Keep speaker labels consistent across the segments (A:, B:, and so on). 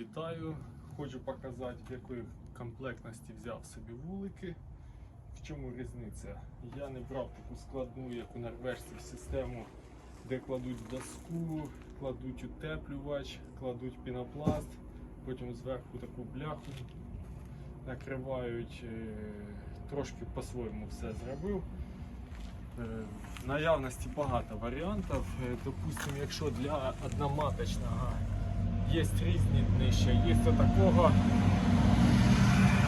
A: Вітаю! Хочу показати, в якої комплектності взяв собі вулики. В чому різниця? Я не брав таку складну, як у норвежців, систему, де кладуть доску, кладуть утеплювач, кладуть пінопласт, потім зверху таку бляху накривають. Е, Трошки по-своєму все зробив. Е, наявності багато варіантів. Е, Допустимо, якщо для одноматочного є різні днища, є такого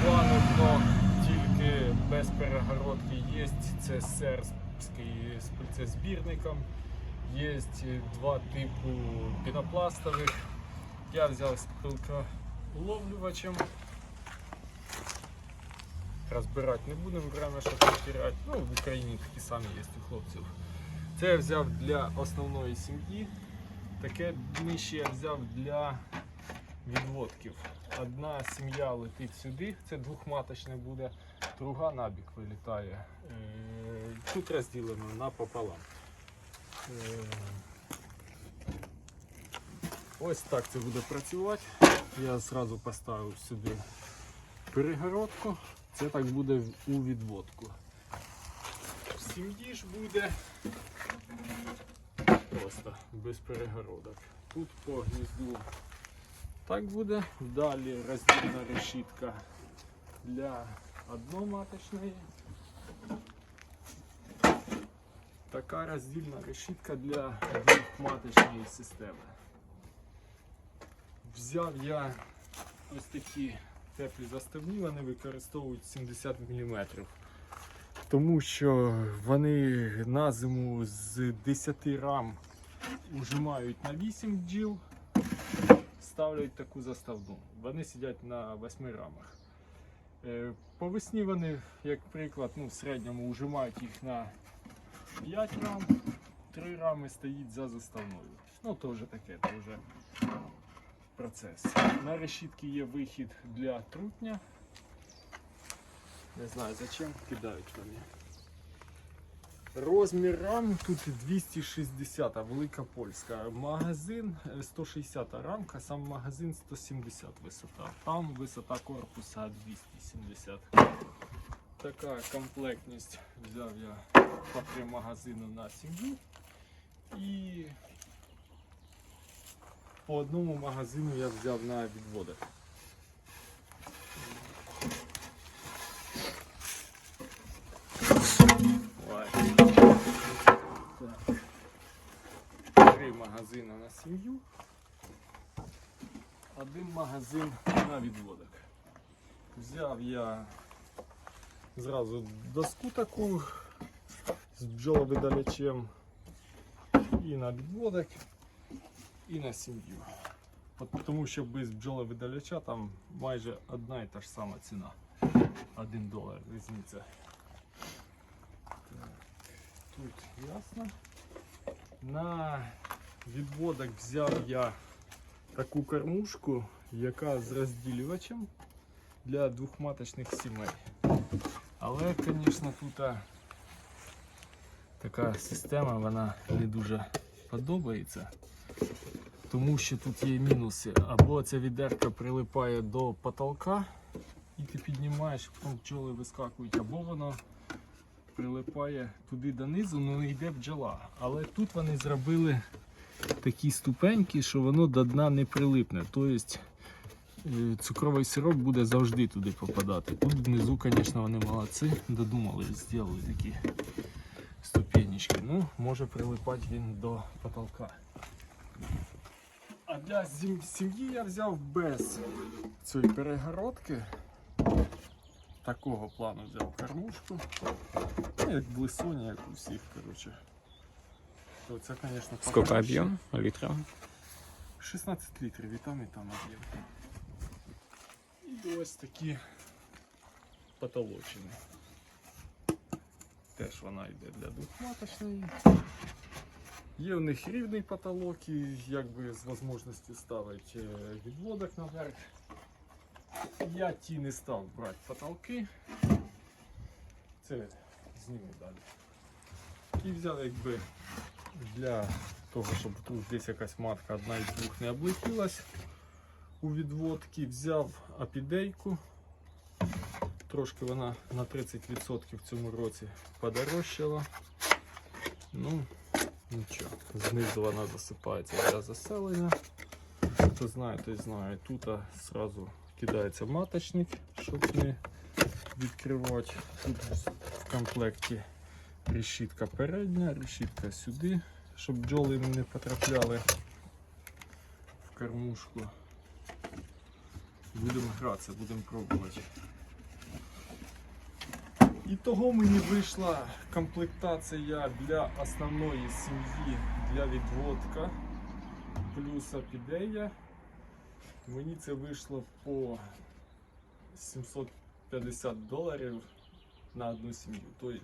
A: плану дно, тільки без перегородки є це сербський з пильцезбірником, є два типу пінопластових. Я взяв з пилкоуловлювачем. Розбирати не будемо, время що потеряти. Ну, в Україні такі самі є у хлопців. Це я взяв для основної сім'ї. Таке днище я взяв для відводків. Одна сім'я летить сюди, це двохматочне буде, друга набік вилітає. Е, Тут розділено напополам. Е, Ось так це буде працювати. Я зразу поставив сюди перегородку. Це так буде у відводку. В сім'ї ж буде просто без перегородок. Тут по гнізду так буде. Далі роздільна решітка для одноматочної. Така роздільна решітка для двохматочної системи. Взяв я ось такі теплі заставні, вони використовують 70 мм. Тому що вони на зиму з 10 рам ужимають на 8 бджіл, ставлять таку заставну. Вони сидять на 8 рамах. Е, По весні вони, як приклад, ну, в середньому ужимають їх на 5 рам, 3 рами стоїть за заставною. Ну, то вже таке, то вже процес. На решітки є вихід для трутня. Не знаю зачем кидають вони. Розмір рам тут 260, велика польська. Магазин е, 160 рамка, сам магазин 170 висота. Там висота корпуса 270. Така комплектність взяв я по три магазину на сім'ю. І по одному магазину я взяв на відводах. Магазини на сім'ю. Один магазин на відводок. Взяв я зразу доску таку з бджоловидалячем і на відводок, і на сім'ю. Тому що без бджоловидаляча там майже одна і та ж сама ціна. Один долар різниця. Тут ясно. На відводок взяв я таку кормушку, яка з розділювачем для двохматочних сімей. Але, звісно, тут така система вона не дуже подобається. Тому що тут є мінуси. Або ця відерка прилипає до потолка і ти піднімаєш, потім пчоли вискакують, або воно прилипає туди донизу, але не йде бджола. Але тут вони зробили такі ступеньки, що воно до дна не прилипне. Тобто е, цукровий сироп буде завжди туди попадати. Тут внизу, звісно, вони молодці, додумали, зробили такі ступенечки. Ну, може прилипати він до потолка. А для сім'ї я взяв без цієї перегородки. Такого плану взяв кормушку. Ну, як в Блисоні, як у всіх, коротше. То це, звісно,
B: Сколько объем литров?
A: 16 літрів, і там, і там об'єм. І ось такі потолочини. Теж вона йде для двохматочної. Є в них рівний потолок і якби з можливістю ставити е, відводок наверх. Я ті не став брати потолки. Це зніму далі. І взяв якби для того, щоб тут десь якась матка одна із двох не облетілась. у відводки, взяв апідейку. Трошки вона на 30% в цьому році подорожчала. Ну, нічого, знизу вона засипається для заселення. Хто знає, той знає. Тут а, зразу кидається маточник, щоб не відкривати. Тут в комплекті решітка передня, решітка сюди, щоб бджоли не потрапляли в кормушку. Будемо гратися, будемо пробувати. І того мені вийшла комплектація для основної сім'ї для відводка плюс апідея. Мені це вийшло по 750 доларів на одну сім'ю. Тобто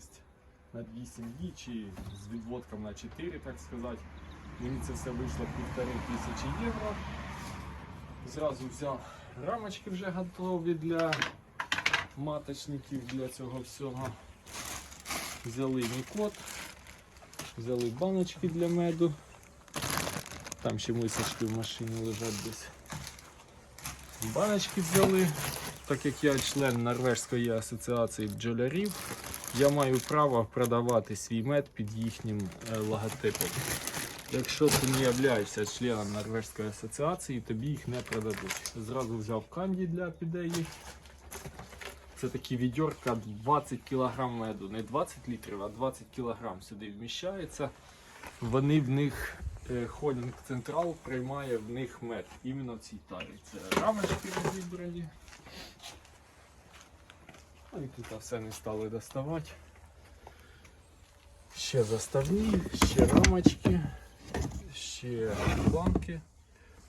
A: на дві сім'ї чи з відводком на 4, так сказати. Мені це все вийшло півтори тисячі євро. Зразу взяв рамочки вже готові для маточників для цього всього. Взяли мікот, взяли баночки для меду. Там ще мисочки в машині лежать десь. Баночки взяли. Так як я член Норвежської асоціації бджолярів, я маю право продавати свій мед під їхнім е, логотипом. Якщо ти не являєшся членом Норвежської асоціації, тобі їх не продадуть. Зразу взяв канді для підеї. Це такі відьорка 20 кг меду. Не 20 літрів, а 20 кг сюди вміщається. Вони в них е, Холінг Централ приймає в них мед. Іменно в цій тарі. Це рамочки розібрані. Ну і тут все не стали доставати. Ще заставні, ще рамочки, ще банки.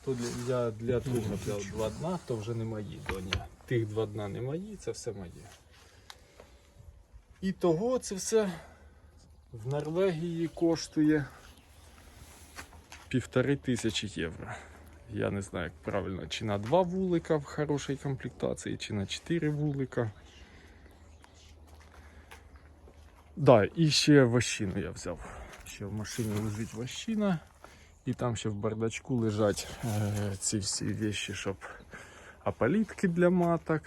A: То для, для друга взяв два дна, то вже не мої доні. Тих два дна не мої, це все моє. І того це все в Норвегії коштує півтори тисячі євро. Я не знаю, як правильно, чи на два вулика в хорошій комплектації, чи на чотири вулика. Да, і ще вощину я взяв. Ще в машині лежить вощина, і там ще в бардачку лежать е, ці всі вещі, щоб опалітки для маток,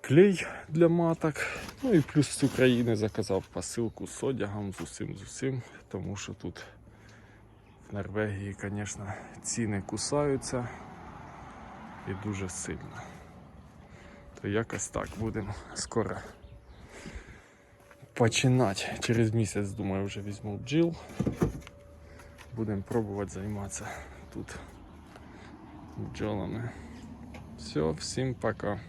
A: клей для маток. Ну і плюс з України заказав посилку з одягом, з усім, з усім, тому що тут в Норвегії, звісно, ціни кусаються і дуже сильно. То якось так будемо скоро починати. Через місяць, думаю, вже візьму бджіл. Будемо пробувати займатися тут бджолами. Все, всім пока.